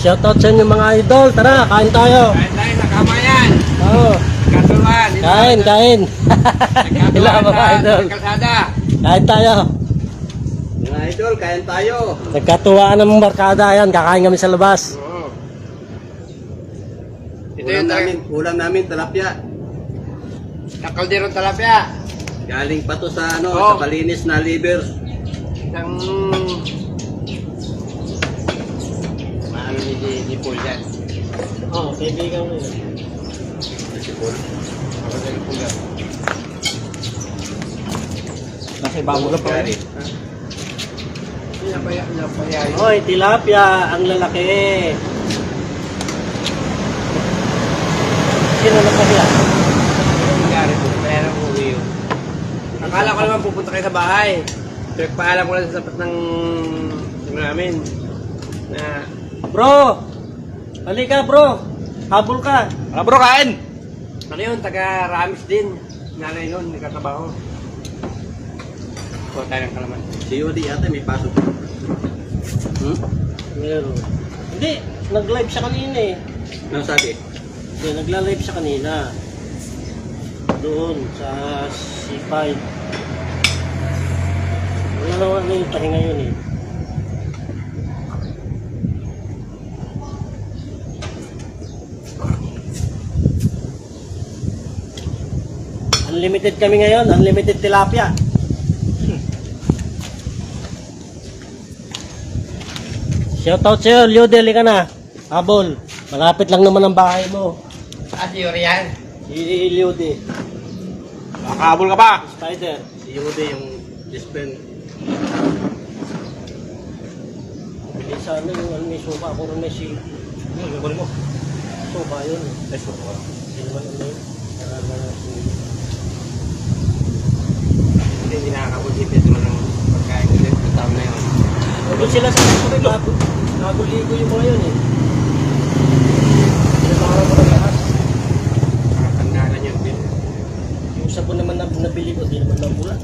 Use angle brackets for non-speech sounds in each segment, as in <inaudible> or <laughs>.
Shoutout sa inyo mga idol. Tara, kain tayo. Kain tayo sa kamayan. Oo. Katuluan. Kain, kain. Sila mga idol. Kalsada. Kain tayo. Mga idol, kain tayo. Nagkatuwaan ng barkada yan. Kakain kami sa labas. Oo. Ito Ulam yung namin, ulam namin talapia. Kakalderong talapia. Galing pa to sa ano, Oh. sa malinis na liver. Isang... Maano ni di, di Paul yan. Oo, oh, kaibigan mo yun. Ako na ni Paul yan. Kasi bago na pa. Gary. Napaya, napaya. Hoy, tilapia. Ang lalaki. Sino na pa siya? nangyari po, nang uwi yun. Akala ko naman pupunta kayo sa bahay. Pero paalam ko lang sa sapat ng ng namin na Bro! Halika bro! Habol ka! Ano bro, kain? Ano yun, taga Ramis din. Nanay nun, nagkakabaho. Kuha tayo ng kalaman. Yodi yata may pasok. Hmm? Meron. Hindi, nag-live siya kanina eh. Ano sabi? Hindi, nagla-live siya kanina. Doon, sa C5. Wala naman na yung pahinga yun eh. Unlimited kami ngayon, unlimited tilapia. Shoutout sa'yo, Leo Deli ka na. Habol, malapit lang naman ang bahay mo. Ah, si Yorian. Si Leo De. Makakabol ka pa. Spider. Si Yodi yung best friend. Bili sana yung ano, may sopa. Ako rin may si... Yung kunin mo. Sopa yun. Ay, so, Hindi naman ano yun na si... Hindi, hindi nakakabol. Hindi naman ng pagkain. Hindi, sa taon na yun. Doon sila sa mga bago. Bago-ligo yung mga yun eh. Pinapakaran ko ng lahat. Nakatandaan yun. Yung sabon naman na nabili ko, di naman nabula.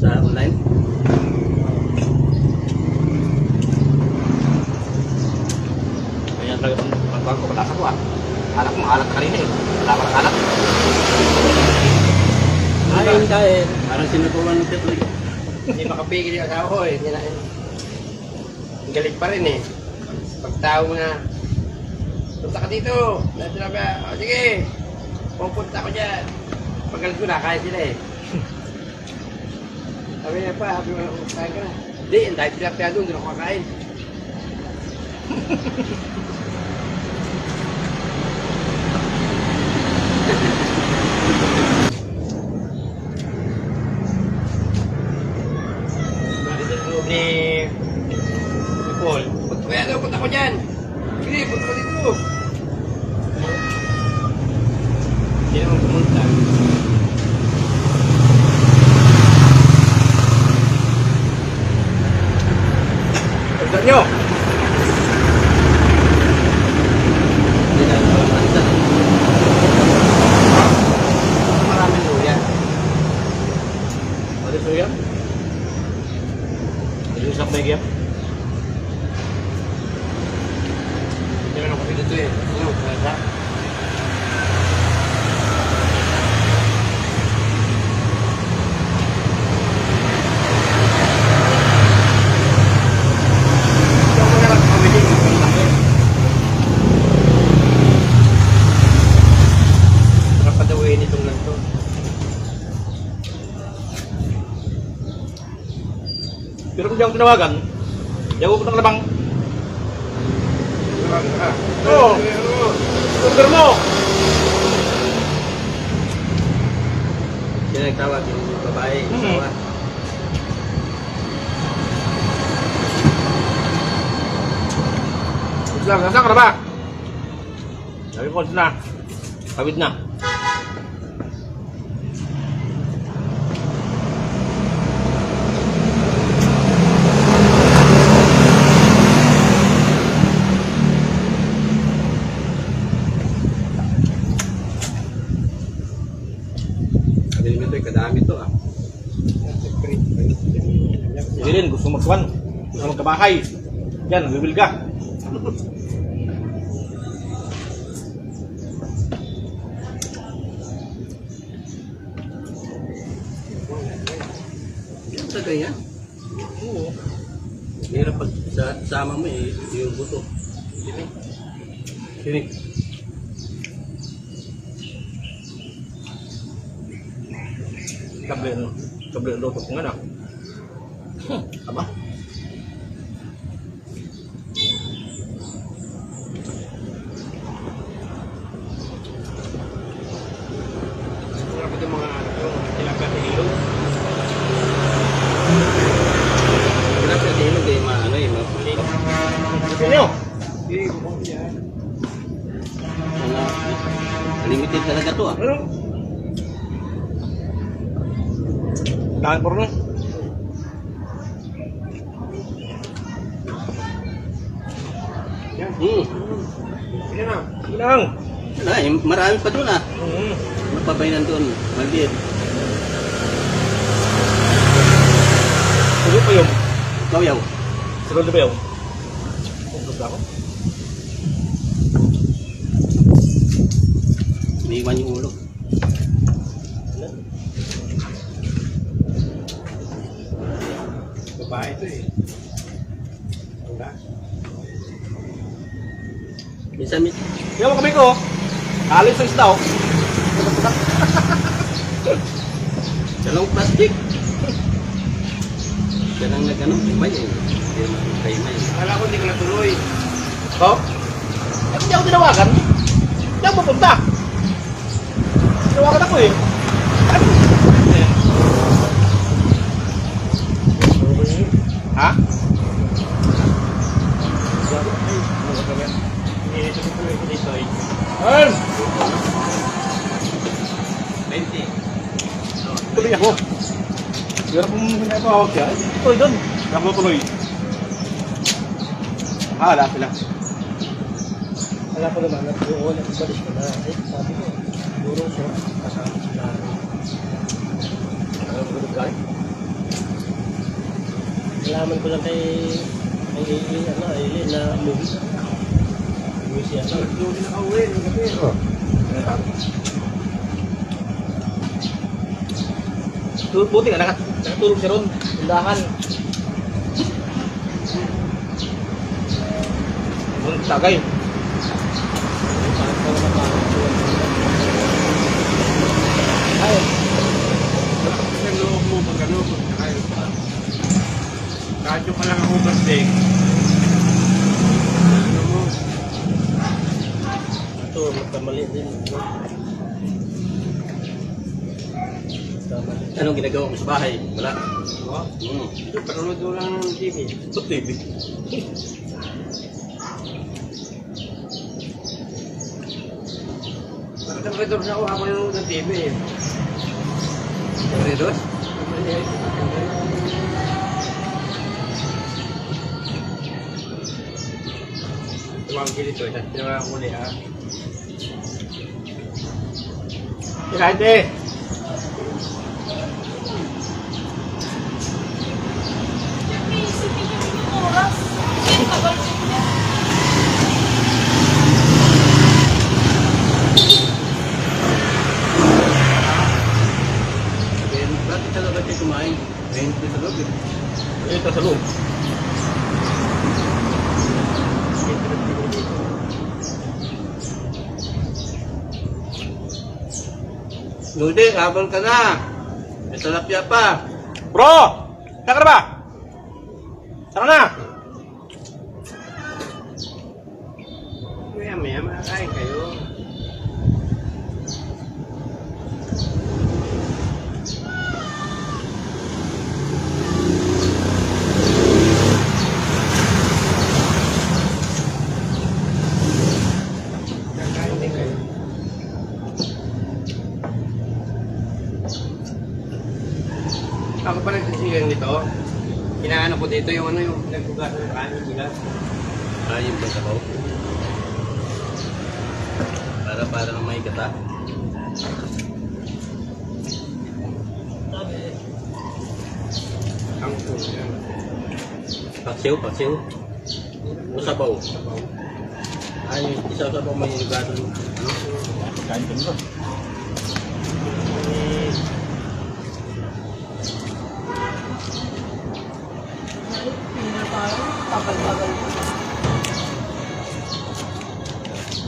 Sa online. Ayan talaga pagbago ko. Malasa ko ah. Alak mo, alak ka rin eh. Wala ka ng alak. Kain, kain. Parang sinutulan ng Tetlik. Hindi makapigil yung asawa ko eh. Na eh. Galit pa rin eh. Pagtao mo na, punta ka dito. Dahil sila ba, o sige, pupunta ko dyan. Pagalit ko na, kaya sila eh. Sabi niya pa, sabi mo, kain ka na. Hindi, dahil pinapaya doon, doon ako kakain. <laughs> Dito yung loob ni ni Paul. Punta ko yan, punta ko dyan. Sige, punta ko dito. Hindi naman pumunta. Punta nyo! Hindi na ito. Pansa. Maraming luya. Ano suya? Ano yung isang bagay? Hindi naman ako dito eh. Ano, kaya Ito ako na lang pamili ng malaki. Napadawin itong lang to. Pero kung di ako tinawagan, di ako punta labang. Oo. Order mo! Sila nagtawag yung babae. Hmm. Asawa. Islam, nasaan ka na ba? Sabi ko, na. Pawid na. Sabi naman ito, kadami to ah. Hindi rin, gusto magkawan. Gusto magkabahay. Yan, bibil ka. Yan sa ganyan. Oo. Hirap pag sa, sama mo eh, yung buto. Sini. Kable no. Kable no ko nga na. Aba. Wala pa itong mga yung tilapia sa ilog. Hirap sa ilog eh, maano eh, mapuli. Sino? Hindi, bukong yan. Mga limited talaga to ah. Ano? Dahil po rin. Yan. Hmm. Sige lang. Wala eh, marami pa doon ah. Mm. Magpabaynan doon, maliit. Sulit pa yun. Kawayaw. Sulit pa yun. Sulit ako. Iniwan yung ulo. Babae ito eh. Wala. Minsan, min- Yung mga kamay ko. Alis ang isda oh. dalawang plastic. Yan ang nag-ano, himay eh. Hindi naman himay. Akala ko hindi ko natuloy. Oh? Eh, hindi ako tinawagan. Hindi ako pupunta. Tinawagan ako eh. Tuloy doon. Ako tuloy. Ah, wala sila. Wala pa naman, at balik ko na. Ay, sabi ko, siguro siya, kasama sila. Ano ba ito guys? Nalaman ko lang kay, kay Aileen, ano, Aileen na movie. Movie siya. Doon din nakauwi. ng gabi. Tu- Buti nga, nakat nakatulog siya ron. Tindahan. Ang tagay. Ay, Sa loob mo pag ano, pag nakayo pa. Radyo ka lang ako bastig. Ano mo? ito, magkamali din. Anong ginagawa ko sa bahay? Wala. Oh, Hmm. ito, panonood mo lang ng TV. Ito TV. Bakit ang redor na ako habang nanonood ng TV eh? Redor? Tumawag ko dito, tapos tinawagan ko ulit ha. Tirante! Then, bakit talaga siya kumain? 20 sa loob eh. Ito sa loob. Lodi, habang ka na. May talapya pa. Bro! Saan ka na ba? Saan ka na? Maya maya, makakain kayo. Kakain din kayo. Ako pa nagsisigang nito. Dito yung ano yung nagbugas ng kanin nila. Ah, yung bang sabaw. Para para ng may gata. Ang yan. Paksiw, paksiw. O sabaw. Ay, isa sabaw may gado. Ano? Kain ka nito.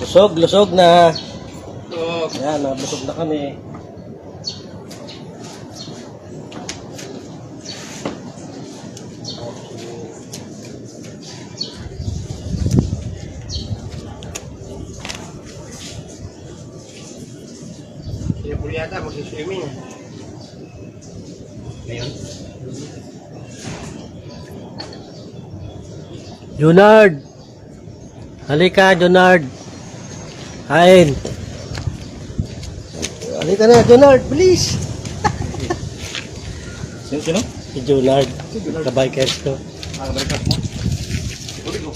Lusog, lusog na. So, Ayan, nabusog na kami. sinapuli yata magsiswimming. Ngayon? Junard! Halika, Junard! Kain! Halika na, Junard! Bilis! Sino, sino? Si Junard. Kabikers ko. Ah, balikat mo. Tubig ko.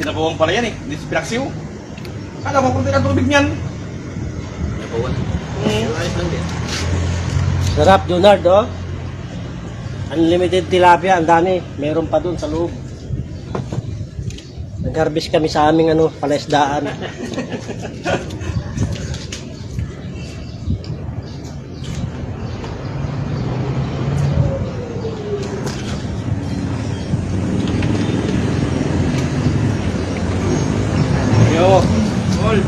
Sinabuwang pala yan eh. Hindi si Pinaksiw. Kala ko kung ng tubig niyan. Nabawan. Ayos lang din. Sarap, Junard, oh. Unlimited tilapia, ang dami. Meron pa dun sa loob. Nag-harvest kami sa aming ano, palaisdaan. <laughs> Yo. All.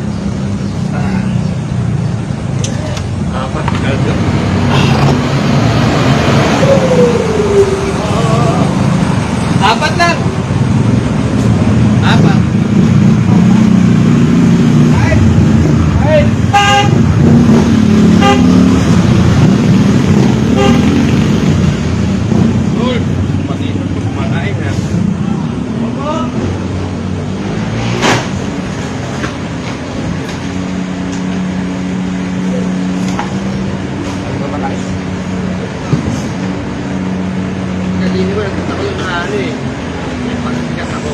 Apat. Gado. Apat lang. Apat. All. Matino. Kumakain ha. Kasi hindi ko nagtatako yung mga ano eh. May pagkakas ako.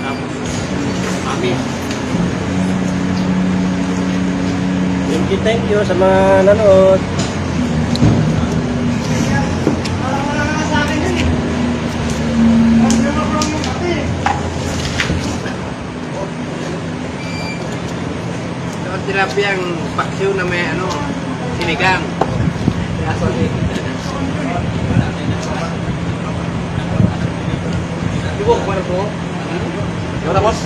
Tapos, mami. Thank you, thank you sa mga nanood. Ito ang tilapiyang paksiw na may ano, sinigang. Ibo, kumano po? Yo na boss.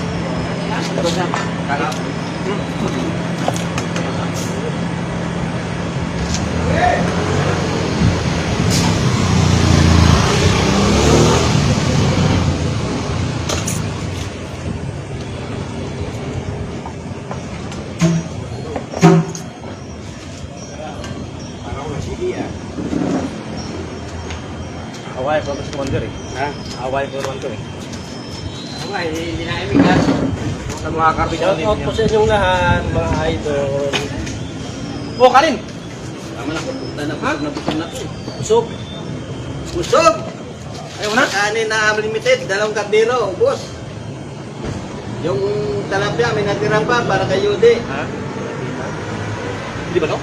Tapos na. Kalap. Parang wala sige ah. Hawaii ko sa commander eh. Ha? Hawaii ko naman to eh. Ako nga, hindi hindi na imig ka. Sa mga kapitbahay Shout out po sa inyong lahat, mga idol. Oh, kanin! Tama na. Pupunta na. Busog na busog na. Busog. Busog! Ayaw na. Kanin na unlimited, dalawang kardero, boss. Yung talapia, may natira pa para kay Yude. Ha? Hindi ba no?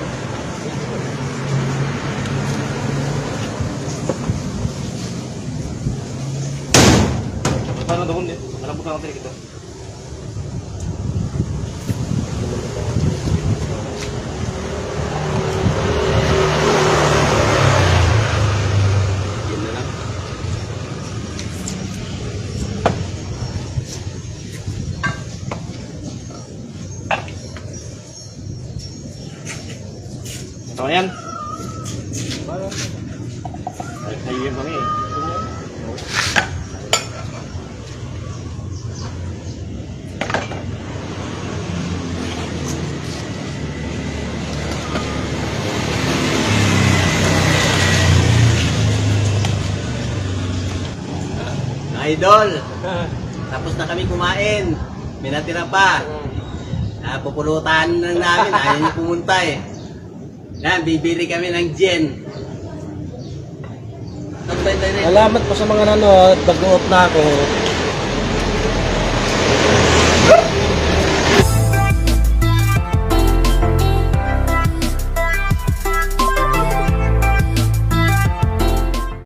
Paano doon din? Alam mo ka ito. Yan Ito yan. Ay, kami eh. Idol, <laughs> tapos na kami kumain. May natira pa. Ah, pupulutan lang namin. Ayaw niyo pumunta eh. Yan, bibili kami ng gin. Salamat po sa mga nanood. Baguot na ako.